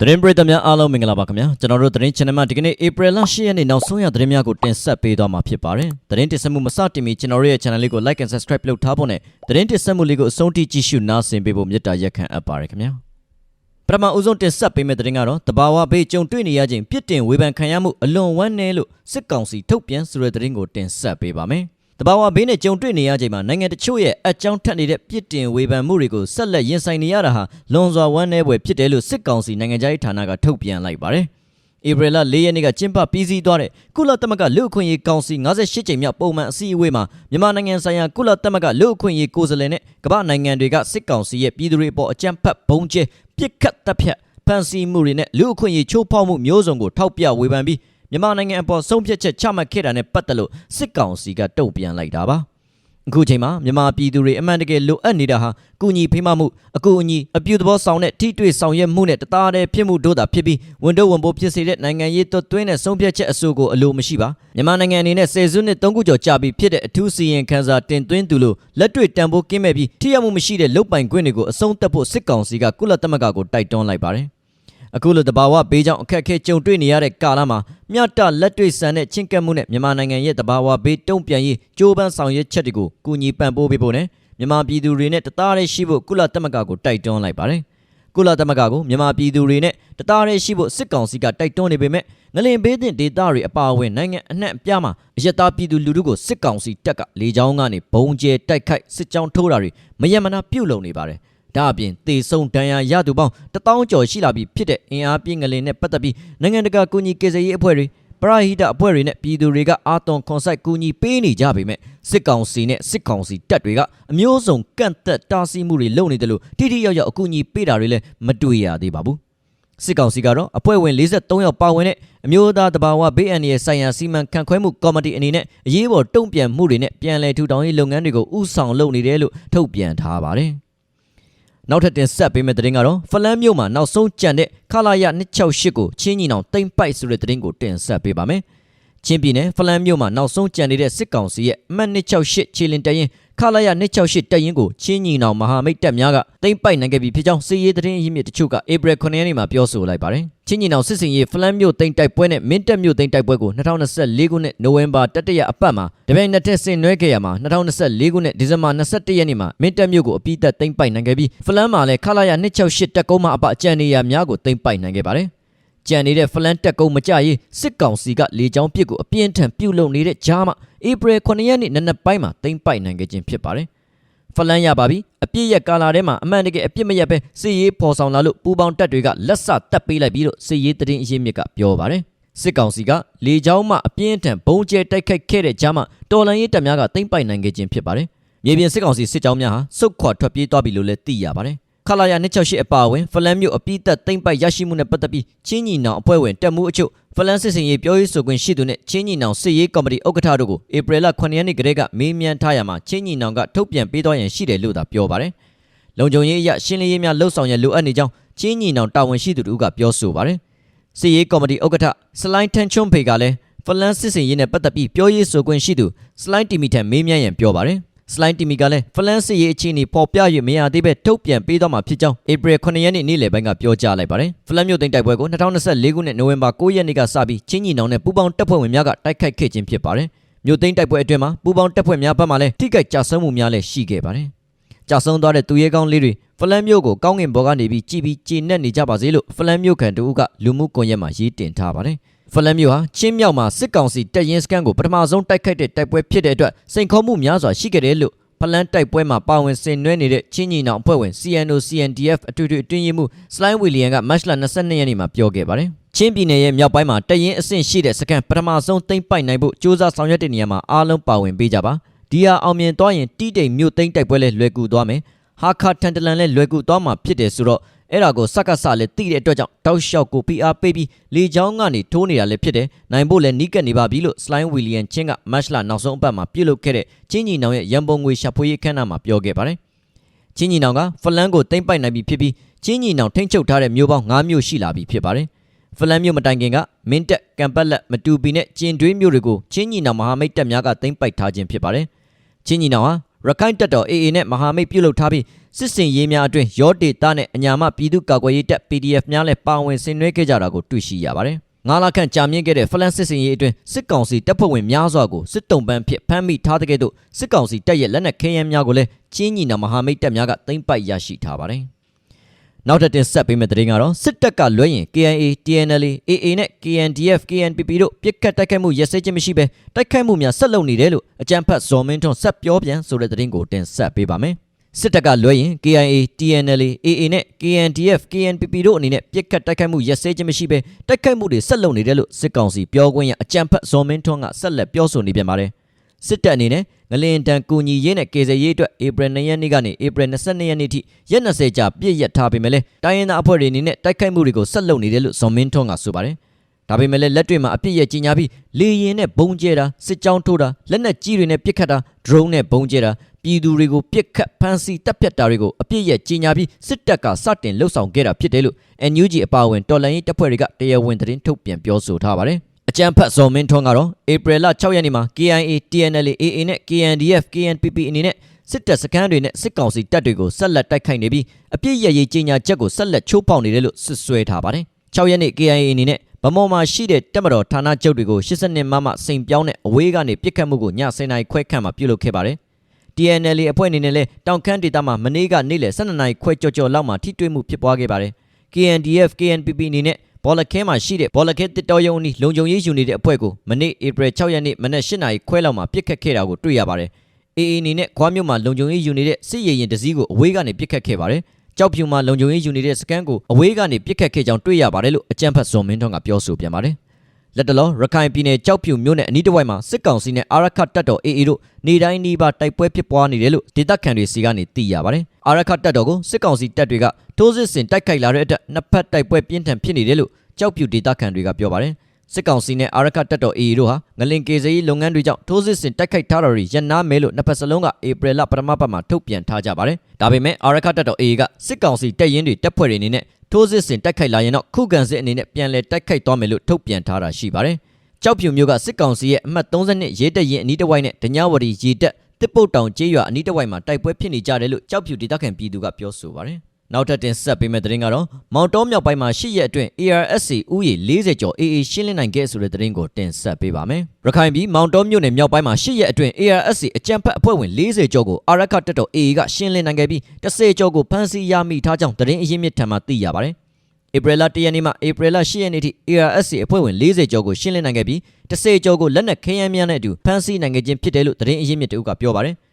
သတင်းပရိသတ်များအားလုံးမင်္ဂလာပါခင်ဗျာကျွန်တော်တို့သတင်း channel မှာဒီကနေ့ April လ10ရက်နေ့နောက်ဆုံးရသတင်းများကိုတင်ဆက်ပေးသွားမှာဖြစ်ပါတယ်သတင်းတင်ဆက်မှုမစတင်မီကျွန်တော်တို့ရဲ့ channel လေးကို like and subscribe လုပ်ထားဖို့နဲ့သတင်းတင်ဆက်မှုလေးကိုအဆုံးထိကြည့်ရှုနားဆင်ပေးဖို့မေတ္တာရက်ခံအပ်ပါတယ်ခင်ဗျာပထမဦးဆုံးတင်ဆက်ပေးမယ့်သတင်းကတော့တဘာဝဘေးကြုံတွေ့နေရခြင်းပြစ်တင်ဝေဖန်ခံရမှုအလွန်ဝမ်းနည်းလို့စစ်ကောင်စီထုတ်ပြန်ဆိုတဲ့သတင်းကိုတင်ဆက်ပေးပါမယ် တဘာဝဘေးနဲ့ကြုံတွေ့နေရချိန်မှာနိုင်ငံတချို့ရဲ့အကြောင်းထက်နေတဲ့ပြစ်တင်ဝေဖန်မှုတွေကိုဆက်လက်ရင်ဆိုင်နေရတာဟာလွန်စွာဝမ်းနည်းဖွယ်ဖြစ်တယ်လို့စစ်ကောင်စီနိုင်ငံခြားရေးဌာနကထုတ်ပြန်လိုက်ပါတယ်။ဧပြီလ၄ရက်နေ့ကကျင်းပပြီးစီးသွားတဲ့ကုလသမဂ္ဂလူ့အခွင့်အရေးကောင်စီ58ကြိမ်မြောက်ပုံမှန်အစည်းအဝေးမှာမြန်မာနိုင်ငံဆိုင်ရာကုလသမဂ္ဂလူ့အခွင့်အရေးကိုယ်စားလှယ်နဲ့ကမ္ဘာနိုင်ငံတွေကစစ်ကောင်စီရဲ့ပြည်သူတွေအပေါ်အကြမ်းဖက်ပုံကျဲပြစ်ခတ်တပ်ဖြတ်ဖန်ဆီးမှုတွေနဲ့လူ့အခွင့်အရေးချိုးဖောက်မှုမျိုးစုံကိုထောက်ပြဝေဖန်ပြီး မြန်မာနိုင်ငံအပေါ်ဆုံးဖြတ်ချက်ချမှတ်ခဲ့တာနဲ့ပတ်သက်လို့စစ်ကောင်စီကတုံ့ပြန်လိုက်တာပါအခုချိန်မှာမြန်မာပြည်သူတွေအမှန်တကယ်လိုအပ်နေတာဟာကုညီဖိမမှုအကူအညီအပြုသဘောဆောင်တဲ့ထိတွေ့ဆောင်ရွက်မှုနဲ့တသားတည်းဖြစ်မှုတို့သာဖြစ်ပြီးဝန်တော့ဝန်ပိုးဖြစ်စေတဲ့နိုင်ငံရေးသွတ်သွင်းတဲ့ဆုံးဖြတ်ချက်အဆိုကိုအလိုမရှိပါမြန်မာနိုင်ငံအနေနဲ့ဆယ်စုနှစ်သုံးခုကျော်ကြာပြီးဖြစ်တဲ့အထူးစီရင်ခန်းစာတင်သွင်းသူလို့လက်တွေ့တန်ဖိုးကင်းမဲ့ပြီးထိရောက်မှုမရှိတဲ့လုတ်ပိုင်ခွင့်တွေကိုအဆုံးသတ်ဖို့စစ်ကောင်စီကကုလသမဂ္ဂကိုတိုက်တွန်းလိုက်ပါတယ် အခုလိုတဘာဝဘေးကြောင့်အခက်အခဲကြုံတွေ့နေရတဲ့ကာလမှာမြတ်တလက်တွေ့ဆန်တဲ့ချင်းကပ်မှုနဲ့မြန်မာနိုင်ငံရဲ့တဘာဝဘေးတုံ့ပြန်ရေးကြိုးပမ်းဆောင်ရွက်ချက်တွေကိုကူညီပံ့ပိုးပေးဖို့နဲ့မြန်မာပြည်သူတွေနဲ့တသားတည်းရှိဖို့ကုလသမဂ္ဂကိုတိုက်တွန်းလိုက်ပါတယ်ကုလသမဂ္ဂကိုမြန်မာပြည်သူတွေနဲ့တသားတည်းရှိဖို့စစ်ကောင်စီကတိုက်တွန်းနေပေမဲ့ငလင်ဘေးတင်ဒေသတွေအပါအဝင်နိုင်ငံအနှံ့အပြားမှာအယက်သားပြည်သူလူထုကိုစစ်ကောင်စီတပ်ကလေကြောင်းကနေဘုံကျဲတိုက်ခိုက်စစ်ကြောင်းထိုးတာတွေမယမနာပြုတ်လုံနေပါတယ် ဒါအပြင်တေဆုံဒဏ်ရာရသူပေါင်းတထောင်ကျော်ရှိလာပြီဖြစ်တဲ့အင်အားပြင်းငလင်နဲ့ပတ်သက်ပြီးနိုင်ငံတကာကူညီကေဇရေးအဖွဲ့တွေပရဟိတအဖွဲ့တွေနဲ့ပြည်သူတွေကအာသွန်ခွန်ဆိုင်ကူညီပေးနေကြပေမဲ့စစ်ကောင်စီနဲ့စစ်ကောင်စီတပ်တွေကအမျိုးစုံကန့်သက်တားဆီးမှုတွေလုပ်နေတယ်လို့တိတိယောက်ယောက်အကူအညီပေးတာတွေလည်းမတွေ့ရသေးပါဘူးစစ်ကောင်စီကတော့အဖွဲ့ဝင်43ယောက်ပါဝင်တဲ့အမျိုးသားတဘာဝဘေးအန္တရာယ်ဆိုင်ရာစီမံခန့်ခွဲမှုကော်မတီအနေနဲ့အရေးပေါ်တုံ့ပြန်မှုတွေနဲ့ပြန်လည်ထူထောင်ရေးလုပ်ငန်းတွေကိုဥဆောင်လုပ်နေတယ်လို့ထုတ်ပြန်ထားပါတယ် နောက်ထပ်တင်ဆက်ပေးမယ့်သတင်းကတော့ဖလန်းမြို့မှာနောက်ဆုံးကြံတဲ့ခလာရ268ကိုချင်းညီနောင်တိမ့်ပိုက်ဆိုတဲ့သတင်းကိုတင်ဆက်ပေးပါမယ်။ချင်းပြည်နယ်ဖလန်းမြို့မှာနောက်ဆုံးကြံနေတဲ့စစ်ကောင်စီရဲ့အမှတ်268ခြေလင်တရင် ခလာရ268တရင်ကိုချင်းညီနောင်မဟာမိတ်တပ်များကတိမ့်ပိုက်နိုင်ခဲ့ပြီဖြစ်ကြောင်းစီရေးသတင်းရင်းမြစ်တချို့ကဧပြီ9ရက်နေ့မှာပြောဆိုလိုက်ပါတယ်။ချင်းညီနောင်စစ်စင်ရေးဖလန်းမြို့တိမ့်တိုက်ပွဲနဲ့မင်းတပ်မြို့တိမ့်တိုက်ပွဲကို2024ခုနှစ်နိုဝင်ဘာတတိယအပတ်မှာတပြိုင်နက်တည်းဆင်နွှဲခဲ့ရမှာ2024ခုနှစ်ဒီဇင်ဘာ21ရက်နေ့မှာမင်းတပ်မြို့ကိုအပိသက်တိမ့်ပိုက်နိုင်ခဲ့ပြီးဖလန်းမှာလည်းခလာရ268တပ်ကုန်းမှာအပအကြံနေရများကိုတိမ့်ပိုက်နိုင်ခဲ့ပါတယ်။ ကြံနေတဲ့ဖလန်တက်ကုန်းမကြရေးစစ်ကောင်စီကလေကြောင်းပစ်ကိုအပြင်းထန်ပြုတ်လုံနေတဲ့ကြားမှာဧပြီ9ရက်နေ့နံနက်ပိုင်းမှာတိမ့်ပိုက်နိုင်ခဲ့ခြင်းဖြစ်ပါတယ်။ဖလန်ရပါပြီအပြစ်ရက်ကာလာထဲမှာအမှန်တကယ်အပြစ်မရက်ပဲစစ်ရေးပေါ်ဆောင်လာလို့ပူပေါင်းတပ်တွေကလက်ဆတက်ပေးလိုက်ပြီးတော့စစ်ရေးတရင်အရေးမြစ်ကပြောပါတယ်။စစ်ကောင်စီကလေကြောင်းမှအပြင်းထန်ဘုံကျဲတိုက်ခိုက်ခဲ့တဲ့ကြားမှာတော်လန်ရေးတပ်များကတိမ့်ပိုက်နိုင်ခဲ့ခြင်းဖြစ်ပါတယ်။မြေပြင်စစ်ကောင်စီစစ်ကြောင်းများဟာစုတ်ခွာထွက်ပြေးသွားပြီလို့လည်းသိရပါတယ်။ ခလာယာ268အပါအဝင်ဖလန်မြို့အပိသက်တိမ့်ပိုက်ရရှိမှုနဲ့ပတ်သက်ပြီးချင်းညီနောင်အဖွဲ့ဝင်တက်မှုအချို့ဖလန်စစ်စင်ရေးပြောရေးဆိုခွင့်ရှိသူနဲ့ချင်းညီနောင်စစ်ရေးကော်မတီဥက္ကဋ္ဌတို့ကိုဧပြီလ9ရက်နေ့ကတည်းကမေးမြန်းထားရမှာချင်းညီနောင်ကထုတ်ပြန်ပေးသွားရန်ရှိတယ်လို့သာပြောပါတယ်။လုံခြုံရေးအရရှင်းလင်းရေးများလှုပ်ဆောင်ရန်လိုအပ်နေကြောင်းချင်းညီနောင်တာဝန်ရှိသူတို့ကပြောဆိုပါတယ်။စစ်ရေးကော်မတီဥက္ကဋ္ဌစလိုင်းထန်ချွန်ဖေကလည်းဖလန်စစ်စင်ရေးနဲ့ပတ်သက်ပြီးပြောရေးဆိုခွင့်ရှိသူစလိုင်းတီမီထံမေးမြန်းရန်ပြောပါတယ်။ စလိုင်းတီမီကလည်းဖလန်စစ်ရေးအခြေအနေပေါ်ပြ၍မရသေးပဲထုတ်ပြန်ပေးသွားမှာဖြစ်ကြောင်းဧပြီ9ရက်နေ့နေ့လယ်ပိုင်းကပြောကြားလိုက်ပါတယ်။ဖလန်မြို့သိမ်းတိုက်ပွဲကို2024ခုနှစ်နိုဝင်ဘာ9ရက်နေ့ကစပြီးချင်းညီနောင်နဲ့ပူးပေါင်းတပ်ဖွဲ့ဝင်များကတိုက်ခိုက်ခဲ့ခြင်းဖြစ်ပါတယ်။မြို့သိမ်းတိုက်ပွဲအတွင်းမှာပူးပေါင်းတပ်ဖွဲ့များဘက်မှလည်းထိခိုက်ကြဆုံးမှုများလည်းရှိခဲ့ပါတယ်။ကြဆုံးသွားတဲ့သူရဲကောင်းလေးတွေဖလန်မြို့ကိုကောင်းကင်ဘော်ကနေပြီးကြည်ပြီးကျေနပ်နေကြပါစေလို့ဖလန်မြို့ခံတို့ကလူမှုကွန်ရက်မှာရေးတင်ထားပါတယ်။ ဖလန်မြို့ဟာချင်းမြောက်မှာစစ်ကောင်စီတပ်ရင်းစခန်းကိုပထမဆုံးတိုက်ခိုက်တဲ့တိုက်ပွဲဖြစ်တဲ့အတွက်စိန်ခေါ်မှုများစွာရှိခဲ့တယ်လို့ဖလန်တိုက်ပွဲမှာပါဝင်ဆင်နွှဲနေတဲ့ချင်းညီနောင်အဖွဲ့ဝင် CNO CNDF အထွေထွေအတွင်းရေးမှူးစလိုင်းဝီလီယံကမတ်လ22ရက်နေ့မှာပြောခဲ့ပါတယ်။ချင်းပြည်နယ်ရဲ့မြောက်ပိုင်းမှာတရင်အဆင့်ရှိတဲ့စကန်ပထမဆုံးသိမ်းပိုက်နိုင်ဖို့စ조사ဆောင်ရွက်တဲ့နေရာမှာအားလုံးပါဝင်ပေးကြပါ။ဒီဟာအောင်မြင်သွားရင်တီးတိမ်မြို့သိမ်းတိုက်ပွဲလည်းလွယ်ကူသွားမယ်။ဟာခါတန်တလန်လည်းလွယ်ကူသွားမှာဖြစ်တယ်ဆိုတော့ အဲ့ဒါကိုစက္ကဆလည်းသိတဲ့အတွက်ကြောင့်တောက်လျှောက်ကို PR ပေးပြီးလေချောင်းကနေထိုးနေတာလည်းဖြစ်တယ်။နိုင်ဖို့လည်းနီးကပ်နေပါပြီလို့စလိုင်းဝီလီယံချင်းကမတ်လနောက်ဆုံးအပတ်မှာပြုတ်လုခဲ့တဲ့ချင်းညီနောင်ရဲ့ရန်ပုံငွေရှာဖွေရေးခန်းနာမှာပြောခဲ့ပါတယ်။ချင်းညီနောင်ကဖလန်ကိုတိမ့်ပိုက်နိုင်ပြီဖြစ်ပြီးချင်းညီနောင်ထိမ့်ချုပ်ထားတဲ့မျိုးပေါင်း9မျိုးရှိလာပြီဖြစ်ပါတယ်။ဖလန်မျိုးမတိုင်ခင်ကမင်းတက်ကံပတ်လက်မတူပီနဲ့ကျင်တွင်းမျိုးတွေကိုချင်းညီနောင်မဟာမိတ်တပ်များကတိမ့်ပိုက်ထားခြင်းဖြစ်ပါတယ်။ချင်းညီနောင်ဟာရခိုင်တပ်တော် AA နဲ့မဟာမိတ်ပြုတ်လုထားပြီး စစ်စင်ရေးများအတွင်ရော့ဒေတာနဲ့အညာမပြည်သူ့ကာကွယ်ရေးတပ် PDF များလည်းပါဝင်ဆင်နွှဲခဲ့ကြတာကိုတွေ့ရှိရပါတယ်။ငါးလခန့်ကြာမြင့်ခဲ့တဲ့ဖလန်စစ်စင်ရေးအတွင်းစစ်ကောင်စီတပ်ဖွဲ့ဝင်များစွာကိုစစ်တုံးပန်းဖြစ်ဖမ်းမိထားတဲ့ကဲ့သို့စစ်ကောင်စီတပ်ရဲ့လက်နက်ခဲယမ်းများကိုလည်းချင်းညီနာမဟာမိတ်တပ်များကသိမ်းပိုက်ရရှိထားပါတယ်။နောက်ထပ်တင်ဆက်ပေးမယ့်သတင်းကတော့စစ်တပ်ကလွှဲရင် KNA, TNLA, AA နဲ့ KNDF, KNPP တို့ပြစ်ခတ်တိုက်ခိုက်မှုရစဲခြင်းမရှိဘဲတိုက်ခိုက်မှုများဆက်လုပ်နေတယ်လို့အကြံဖတ်ဇော်မင်းထွန်းဆက်ပြောပြန်ဆိုတဲ့သတင်းကိုတင်ဆက်ပေးပါမယ်။ စစ်တပ်ကလွှဲရင် KIA, TNLA, AA နဲ့ KNDF, KNPP တို့အနေနဲ့ပြစ်ခတ်တိုက်ခိုက်မှုရစဲခြင်းမရှိဘဲတိုက်ခိုက်မှုတွေဆက်လုပ်နေတယ်လို့စစ်ကောင်စီပြောခွင့်ရအကြံဖတ်ဇော်မင်းထွန်းကဆက်လက်ပြောဆိုနေပြန်ပါတယ်။စစ်တပ်အနေနဲ့ငလင်တန်ကူညီရေးနဲ့ကေဇယ်ရေးအတွက်ဧပြီ2ရက်နေ့ကနေဧပြီ22ရက်နေ့ထိရက်20ကြာပြည့်ရက်ထားပေမဲ့လည်းတိုင်းရင်းသားအဖွဲ့တွေအနေနဲ့တိုက်ခိုက်မှုတွေကိုဆက်လုပ်နေတယ်လို့ဇော်မင်းထွန်းကဆိုပါတယ်။ ဒါပေမဲ့လည်းလက်တွေ့မှာအပြစ်ရကြီးညာပြီးလေရင်နဲ့ဘုံကျဲတာစစ်ကြောင်းထိုးတာလက်နက်ကြီးတွေနဲ့ပစ်ခတ်တာဒရုန်းနဲ့ဘုံကျဲတာပြည်သူတွေကိုပစ်ခတ်ဖမ်းဆီးတပ်ဖြတ်တာတွေကိုအပြစ်ရကြီးညာပြီးစစ်တပ်ကစတင်လှုပ်ဆောင်ခဲ့တာဖြစ်တယ်လို့ NUG အပါအဝင်တော်လှန်ရေးတပ်ဖွဲ့တွေကတရားဝင်သတင်းထုတ်ပြန်ပြောဆိုထားပါတယ်။အကြံဖတ်ဇော်မင်းထွန်းကတော့ဧပြီလ6ရက်နေ့မှာ KIA, TNLA, AA နဲ့ KNDF, KNPP အနေနဲ့စစ်တပ်စခန်းတွေနဲ့စစ်ကောင်စီတပ်တွေကိုဆက်လက်တိုက်ခိုက်နေပြီးအပြစ်ရရေးကြီးညာချက်ကိုဆက်လက်ချိုးဖောက်နေတယ်လို့ဆွဆွဲထားပါတယ်။6ရက်နေ့ KIA အနေနဲ့ ဗမော်မှာရှိတဲ့တပ်မတော်ဌာနချုပ်တွေကို82မမစိန်ပြောင်းတဲ့အဝေးကနေပြစ်ခတ်မှုကိုည7:00နာရီခွဲခန့်မှာပြုလုပ်ခဲ့ပါတယ်။ TNLA အဖွဲ့အနေနဲ့လည်းတောင်ခမ်းဒေသမှာမနေ့ကနေ့လယ်12နာရီခွဲကြော်ကြော်လောက်မှာထိတွေ့မှုဖြစ်ပွားခဲ့ပါတယ်။ KNDF, KNPP အနေနဲ့ဘောလခဲမှာရှိတဲ့ဘောလခဲတစ်တော်ရုံအနီးလုံခြုံရေးယူနေတဲ့အဖွဲ့ကိုမနေ့ဧပြီ6ရက်နေ့မနက်8နာရီခွဲလောက်မှာပြစ်ခတ်ခဲ့တာကိုတွေ့ရပါတယ်။ AA အနေနဲ့ခွားမြို့မှာလုံခြုံရေးယူနေတဲ့စစ်ရေးရင်တစည်းကိုအဝေးကနေပြစ်ခတ်ခဲ့ပါတယ်။ ကြောက်ဖြူမှာလုံခြုံရေးယူနေတဲ့စကန်ကိုအဝေးကနေပြစ်ခတ်ခဲ့ကြောင်းတွေ့ရပါတယ်လို့အကြံဖတ်ဇော်မင်းထွန်းကပြောဆိုပြန်ပါတယ်။လက်တလောရခိုင်ပြည်နယ်ကြောက်ဖြူမြို့နယ်အနီးတစ်ဝိုက်မှာစစ်ကောင်စီနဲ့အာရခတ်တပ်တော် AA တို့နေတိုင်းနှီးပါတိုက်ပွဲဖြစ်ပွားနေတယ်လို့ဒေသခံတွေစီကနေသိရပါတယ်။အာရခတ်တပ်တော်ကိုစစ်ကောင်စီတပ်တွေကထိုးစစ်ဆင်တိုက်ခိုက်လာတဲ့အတွက်နှစ်ဖက်တိုက်ပွဲပြင်းထန်ဖြစ်နေတယ်လို့ကြောက်ဖြူဒေသခံတွေကပြောပါတယ်။ စစ်ကောင်စီနဲ့အာရခတ်တပ်တော် AA တို့ဟာငလင်ကေစရေးလုပ်ငန်းတွေကြောင့်ထိုးစစ်ဆင်တိုက်ခိုက်ထားတာတွေရန်နာမဲလို့နှစ်ဖက်စလုံးကဧပြီလပထမပတ်မှာထုတ်ပြန်ထားကြပါတယ်။ဒါပေမဲ့အာရခတ်တပ်တော် AA ကစစ်ကောင်စီတပ်ရင်းတွေတပ်ဖွဲ့တွေအနေနဲ့ထိုးစစ်ဆင်တိုက်ခိုက်လာရင်တော့ခုခံစစ်အနေနဲ့ပြန်လည်တိုက်ခိုက်သွားမယ်လို့ထုတ်ပြန်ထားတာရှိပါတယ်။ကြောက်ဖြူမျိုးကစစ်ကောင်စီရဲ့အမှတ်32ရဲတပ်ရင်အနီးတစ်ဝိုက်နဲ့ဒညဝရီရေတပ်တစ်ပုတ်တောင်ကျေးရွာအနီးတစ်ဝိုက်မှာတိုက်ပွဲဖြစ်နေကြတယ်လို့ကြောက်ဖြူဒေသခံပြည်သူကပြောဆိုပါတယ်။ နောက်ထပ်တင်ဆက်ပေးမယ့်သတင်းကတော့မောင်တောမြောက်ပိုင်းမှာရှစ်ရက်အတွင်း ARSC ဥယျာ40ကျော် AA ရှင်းလင်းနိုင်ခဲ့ဆိုတဲ့သတင်းကိုတင်ဆက်ပေးပါမယ်။ရခိုင်ပြည်မောင်တောမြို့နယ်မြောက်ပိုင်းမှာရှစ်ရက်အတွင်း ARSC အကြံဖက်အဖွဲ့ဝင်40ကျော်ကိုအာရခတပ်တော် AA ကရှင်းလင်းနိုင်ခဲ့ပြီး10ကျော်ကိုဖမ်းဆီးရမိထားကြောင်းသတင်းအရင်းမြစ်ထံမှသိရပါတယ်။ဧပြီလ1ရက်နေ့မှဧပြီလ10ရက်နေ့ထိ ARSC အဖွဲ့ဝင်40ကျော်ကိုရှင်းလင်းနိုင်ခဲ့ပြီး10ကျော်ကိုလက်နက်ခဲယမ်းများနဲ့အတူဖမ်းဆီးနိုင်ခဲ့ခြင်းဖြစ်တယ်လို့သတင်းအရင်းမြစ်တို့ကပြောပါတယ်။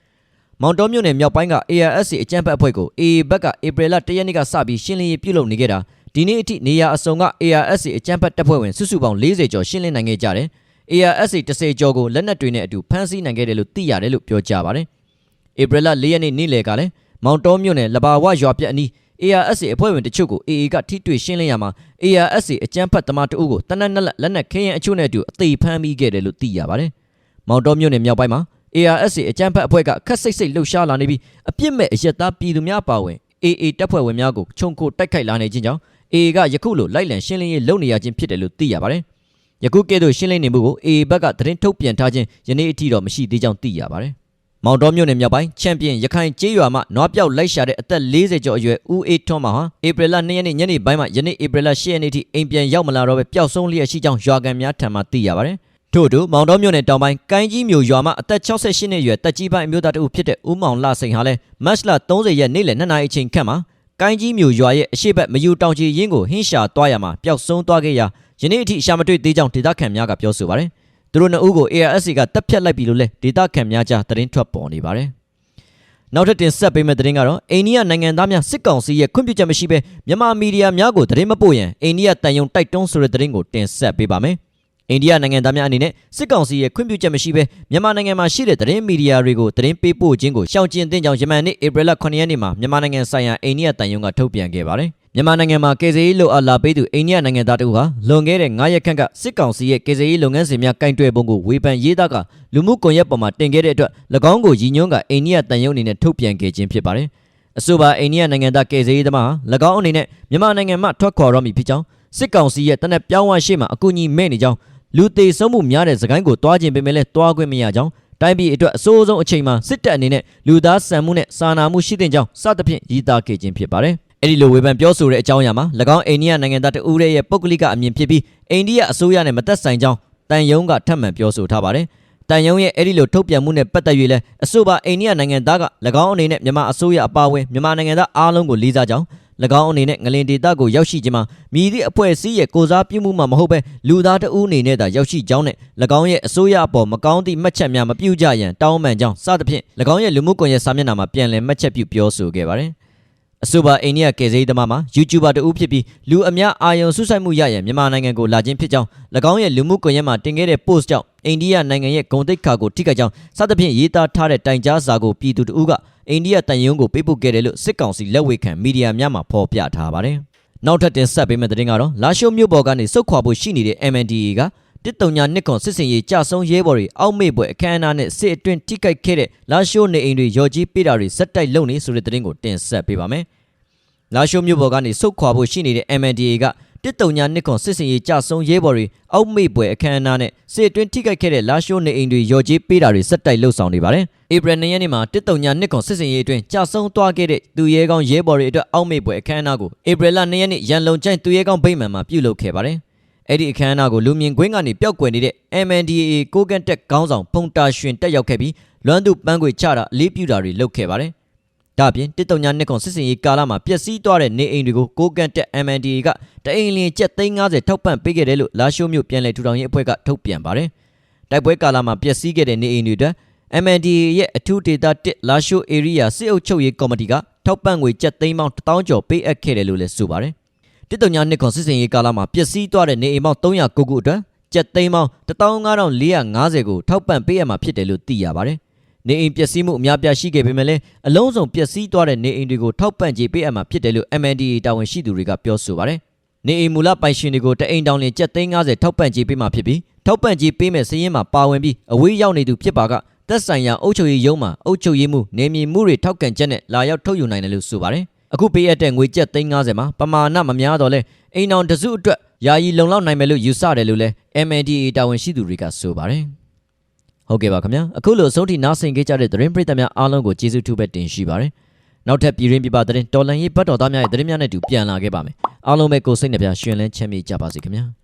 မောင်တော်မြို့နယ်မြောက်ပိုင်းက ARSC အကြမ်းဖက်အဖွဲ့ကို AA ဘက်ကဧပြီလ1ရက်နေ့ကစပြီးရှင်းလင်းရေးပြုလုပ်နေခဲ့တာဒီနေ့အထိနေရာအစုံက ARSC အကြမ်းဖက်တပ်ဖွဲ့ဝင်စုစုပေါင်း40ကျော်ရှင်းလင်းနိုင်ခဲ့ကြတယ်။ ARSC 10ကျော်ကိုလက်နက်တွေနဲ့အတူဖမ်းဆီးနိုင်ခဲ့တယ်လို့သိရတယ်လို့ပြောကြပါတယ်။ဧပြီလ4ရက်နေ့နေ့လယ်ကလည်းမောင်တော်မြို့နယ်လဘာဝရွာပြက်အနီး ARSC အဖွဲ့ဝင်တချို့ကို AA ကထိတွေ့ရှင်းလင်းရမှာ ARSC အကြမ်းဖက်သမားတအုပ်ကိုတနက်နက်လက်လက်နက်ခင်းရင်အချို့နဲ့အတူအသေးဖမ်းမိခဲ့တယ်လို့သိရပါတယ်။မောင်တော်မြို့နယ်မြောက်ပိုင်းမှာ ARSC အကြမ်းဖက်အဖွဲ့ကခက်စိတ်စိတ်လှုပ်ရှားလာနေပြီးအပြစ်မဲ့အရက်သားပြည်သူများပါဝင် AA တပ်ဖွဲ့ဝင်များကိုခြုံခိုတိုက်ခိုက်လာနေခြင်းကြောင့် AA ကယခုလိုလိုက်လံရှင်းလင်းရေးလုပ်နေရခြင်းဖြစ်တယ်လို့သိရပါတယ်။ယခုကဲ့သို့ရှင်းလင်းနေမှုကို AA ဘက်ကသတင်းထုတ်ပြန်ထားခြင်းယနေ့အထိတော့မရှိသေးကြောင်းသိရပါတယ်။မောင်တော်မြို့နယ်မြောက်ပိုင်းချန်ပီယံရခိုင်ကျေးရွာမှနွားပြောက်လိုက်ရှာတဲ့အသက်40ကျော်အရွယ်ဦးအေးထွန်းမှာဟာဧပြီလ2ရက်နေ့ညနေပိုင်းမှာယနေ့ဧပြီလ10ရက်နေ့ထိအိမ်ပြန်ရောက်မလာတော့ပဲပျောက်ဆုံးလျက်ရှိကြောင်းရွာကန်များထံမှသိရပါတယ်။ ထို့အတူမောင်တော်မြို့နယ်တောင်ပိုင်းကိုင်းကြီးမြို့ရွာမှာအသက်68နှစ်အရွယ်တက်ကြီးပိုင်းအမျိုးသားတဦးဖြစ်တဲ့ဦးမောင်လှစိန်ဟာလည်းမတ်လ30ရက်နေ့လယ်2နာရီအချိန်ခန့်မှာကိုင်းကြီးမြို့ရွာရဲ့အရှိတ်မယူတောင်ချီရင်းကိုဟင်းရှာသွားရမှာပျောက်ဆုံးသွားခဲ့ရာယနေ့အထိရှာမတွေ့သေးကြောင်းဒေသခံများကပြောဆိုပါတယ်။သူတို့နှစ်ဦးကို ARSC ကတပ်ဖြတ်လိုက်ပြီလို့လည်းဒေသခံများကြားသတင်းထွက်ပေါ်နေပါတယ်။နောက်ထပ်တင်ဆက်ပေးမယ့်သတင်းကတော့အိန္ဒိယနိုင်ငံသားများစစ်ကောင်စီရဲ့ခွင့်ပြုချက်မရှိဘဲမြန်မာမီဒီယာများကိုသတင်းမပို့ရန်အိန္ဒိယတန်ယုံတိုက်တွန်းဆိုတဲ့သတင်းကိုတင်ဆက်ပေးပါမယ်။ အိန္ဒိယနိုင်ငံသားများအနေနဲ့စစ်ကောင်စီရဲ့ခွင့်ပြုချက်မရှိဘဲမြန်မာနိုင်ငံမှာရှိတဲ့သတင်းမီဒီယာတွေကိုသတင်းပေးပို့ခြင်းကိုရှောင်ကျဉ်သင့်ကြောင်းယမန်နေ့ဧပြီလ9ရက်နေ့မှာမြန်မာနိုင်ငံဆိုင်ရာအိန္ဒိယတန်ယုံကထုတ်ပြန်ခဲ့ပါတယ်။မြန်မာနိုင်ငံမှာကေဇေးလိုအပ်လာပေးသူအိန္ဒိယနိုင်ငံသားတို့ဟာလွန်ခဲ့တဲ့9ရက်ခန့်ကစစ်ကောင်စီရဲ့ကေဇေးလုပ်ငန်းစဉ်များကင်တွယ်ပုံကိုဝေဖန်ရေးသားကလူမှုကွန်ရက်ပေါ်မှာတင်ခဲ့တဲ့အတွက်၎င်းကိုရည်ညွှန်းကအိန္ဒိယတန်ယုံအနေနဲ့ထုတ်ပြန်ခဲ့ခြင်းဖြစ်ပါတယ်။အဆိုပါအိန္ဒိယနိုင်ငံသားကေဇေးသမားဟာ၎င်းအနေနဲ့မြန်မာနိုင်ငံမှထွက်ခွာတော့မည်ဖြစ်ကြောင်းစစ်ကောင်စီရဲ့တနက်ပြောင်းဝရှိမှအကူအညီမဲ့နေကြောင်း လူသေးဆုံးမှုများတဲ့စကိုင်းကိုတွားခြင်းပေမဲ့လည်းတွားခွင့်မရကြောင်းတိုင်းပြည်အတွက်အဆိုးဆုံးအချိန်မှာစစ်တပ်အနေနဲ့လူသားဆန်မှုနဲ့စာနာမှုရှိတဲ့ကြောင်းစသဖြင့်ရည်သားခဲ့ခြင်းဖြစ်ပါတယ်။အဲ့ဒီလိုဝေဖန်ပြောဆိုတဲ့အကြောင်းအရာမှာ၎င်းအိန္ဒိယနိုင်ငံသားတဦးရဲ့ပုဂ္ဂလိကအမြင်ဖြစ်ပြီးအိန္ဒိယအစိုးရနဲ့မသက်ဆိုင်ကြောင်းတန်ယုံကထပ်မံပြောဆိုထားပါတယ်။တန်ယုံရဲ့အဲ့ဒီလိုထုတ်ပြန်မှုနဲ့ပတ်သက်၍လည်းအဆိုပါအိန္ဒိယနိုင်ငံသားက၎င်းအနေနဲ့မြန်မာအစိုးရအပါအဝင်မြန်မာနိုင်ငံသားအားလုံးကိုလေးစားကြောင်း၎ င်းအနေနဲ့ငလင်ဒေတာကိုရောက်ရှိခြင်းမှာမြည်သည့်အဖွဲ့အစည်းရဲ့ကိုစားပြုမှုမှမဟုတ်ပဲလူသားတဦးအနေနဲ့သာရောက်ရှိကြောင်းနဲ့၎င်းရဲ့အစိုးရအပေါ်မကောင်းသည့်မှတ်ချက်များမပြုကြရန်တောင်းပန်ကြောင်းစသဖြင့်၎င်းရဲ့လူမှုကွန်ရက်စာမျက်နှာမှာပြန်လည်မှတ်ချက်ပြုပြောဆိုခဲ့ပါတယ်အဆိုပါအိန္ဒိယကယ်ဆယ်ရေးသမားမှာ YouTuber တဦးဖြစ်ပြီးလူအများအာရုံဆုဆိုင်မှုရရန်မြန်မာနိုင်ငံကိုလာခြင်းဖြစ်ကြောင်း၎င်းရဲ့လူမှုကွန်ရက်မှာတင်ခဲ့တဲ့ post ကြောင့်အိန္ဒိယနိုင်ငံရဲ့ဂုဏ်သိက္ခာကိုထိခိုက်ကြောင်းစသဖြင့်ရေးသားထားတဲ့တိုင်ကြားစာကိုပြည်သူတဦးက အိန္ဒိယတန်ယုံကိုပေးပို့ခဲ့တယ်လို့စစ်ကောင်စီလက်ဝေခံမီဒီယာများမှာဖော်ပြထားပါတယ်။နောက်ထပ်တင်ဆက်ပေးမယ့်သတင်းကတော့လာရှိုးမြို့ပေါ်ကနေစုတ်ခွာဖို့ရှိနေတဲ့ MNDAA ကတစ်တုံညာနှစ်ခွန်စစ်စင်ရေးကြဆုံးရဲဘော်တွေအောက်မေ့ပွဲအခမ်းအနားနဲ့စစ်အတွင်းထိခိုက်ခဲ့တဲ့လာရှိုးနေအိမ်တွေရော်ကြီးပေးတာတွေစက်တိုက်လုပ်နေဆိုတဲ့သတင်းကိုတင်ဆက်ပေးပါမယ်။လာရှိုးမြို့ပေါ်ကနေစုတ်ခွာဖို့ရှိနေတဲ့ MNDAA က တစ်တုံညာနှစ်ခွန်စစ်စင်ရေးကြဆုံးရဲဘော်တွေအောက်မေ့ပွဲအခမ်းအနားနဲ့စစ်အတွင်းထိခိုက်ခဲ့တဲ့လာရှိုးနေအိမ်တွေရော်ကြီးပေးတာတွေစက်တိုက်လုပ်ဆောင်နေပါတယ်။ဧပြီ၂ရက်နေ့မှာတစ်တုံညာနှစ်ခွန်စစ်စင်ရေးအတွင်းကြဆုံးသွားခဲ့တဲ့သူရဲကောင်းရဲဘော်တွေအတွက်အောက်မေ့ပွဲအခမ်းအနားကိုဧပြီလ၂ရက်နေ့ရန်လုံကျိုင်းသူရဲကောင်းဗိမာန်မှာပြုလုပ်ခဲ့ပါတယ်။အဲ့ဒီအခမ်းအနားကိုလူမြင်ကွင်းကနေပျောက်ကွယ်နေတဲ့ MNDAA ကိုကန်တက်ခေါင်းဆောင်ဖုန်တာရွှင်တက်ရောက်ခဲ့ပြီးလွမ်းသူပန်းခွေချတာအလေးပြုတာတွေလုပ်ခဲ့ပါတယ်။ ဒါ့အပြင်တစ်တုံညာနှစ်ခွန်စစ်စင်ရေးကာလမှာပျက်စီးသွားတဲ့နေအိမ်တွေကိုကိုကန်တက် MNDAA ကတအိမ်လျင်ကျပ်350ထောက်ပံ့ပေးခဲ့တယ်လို့လာရှိုးမြို့ပြည်လဲထူထောင်ရေးအဖွဲ့ကထုတ်ပြန်ပါတယ်။တိုက်ပွဲကာလမှာပျက်စီးခဲ့တဲ့နေအိမ်တွေအတွက် MNDAA ရဲ့အထူးဒေတာ1လာရှိုး area စစ်အုပ်ချုပ်ရေးကော်မတီကထောက်ပံ့ငွေကျပ်သိန်းပေါင်း1000ကျော်ပေးအပ်ခဲ့တယ်လို့လည်းဆိုပါတယ်။တစ်တုံညာနှစ်ခွန်စစ်စင်ရေးကာလမှာပျက်စီးသွားတဲ့နေအိမ်ပေါင်း309ခုအတွက်ကျပ်သိန်းပေါင်း15450ကိုထောက်ပံ့ပေးအပ်မှာဖြစ်တယ်လို့သိရပါတယ်။ နေအိမ်ပျက်စီးမှုအများပြားရှိခဲ့ပေမဲ့လည်းအလုံးစုံပျက်စီးသွားတဲ့နေအိမ်တွေကိုထောက်ပံ့ကြေးပေးအပ်မှာဖြစ်တယ်လို့ MNDAA တာဝန်ရှိသူတွေကပြောဆိုပါတယ်။နေအိမ်မူလပိုင်ရှင်တွေကိုတအိမ်တောင်လင်ကျပ်သိန်း50ထောက်ပံ့ကြေးပေးမှာဖြစ်ပြီးထောက်ပံ့ကြေးပေးမဲ့စည်ရင်းမှာပါဝင်ပြီးအဝေးရောက်နေသူဖြစ်ပါကသက်ဆိုင်ရာအုပ်ချုပ်ရေးရုံးမှာအုပ်ချုပ်ရေးမှုနေမြေမှုတွေထောက်ကန်ချက်နဲ့လာရောက်ထုတ်ယူနိုင်တယ်လို့ဆိုပါတယ်။အခုပေးအပ်တဲ့ငွေကျပ်သိန်း50မှာပမာဏမများတော့လဲအိမ်အောင်တစုအတွက်ယာယီလုံလောက်နိုင်မယ်လို့ယူဆတယ်လို့လဲ MNDAA တာဝန်ရှိသူတွေကဆိုပါတယ်။ ဟုတ်ကဲ့ပါခင်ဗျာအခုလိုအဆုံးထိနားဆင်ကြတဲ့သတင်းပရိသတ်များအားလုံးကိုကျေးဇူးထူးပဲတင်ရှိပါတယ်။နောက်ထပ်ပြည်ရင်းပြပသတင်းတော်လန်ရေးဘတ်တော်သားများရဲ့သတင်းများနဲ့တူပြန်လာခဲ့ပါမယ်။အားလုံးပဲကိုယ်စိတ်နှပြရှင်လန်းချမ်းမြေ့ကြပါစေခင်ဗျာ။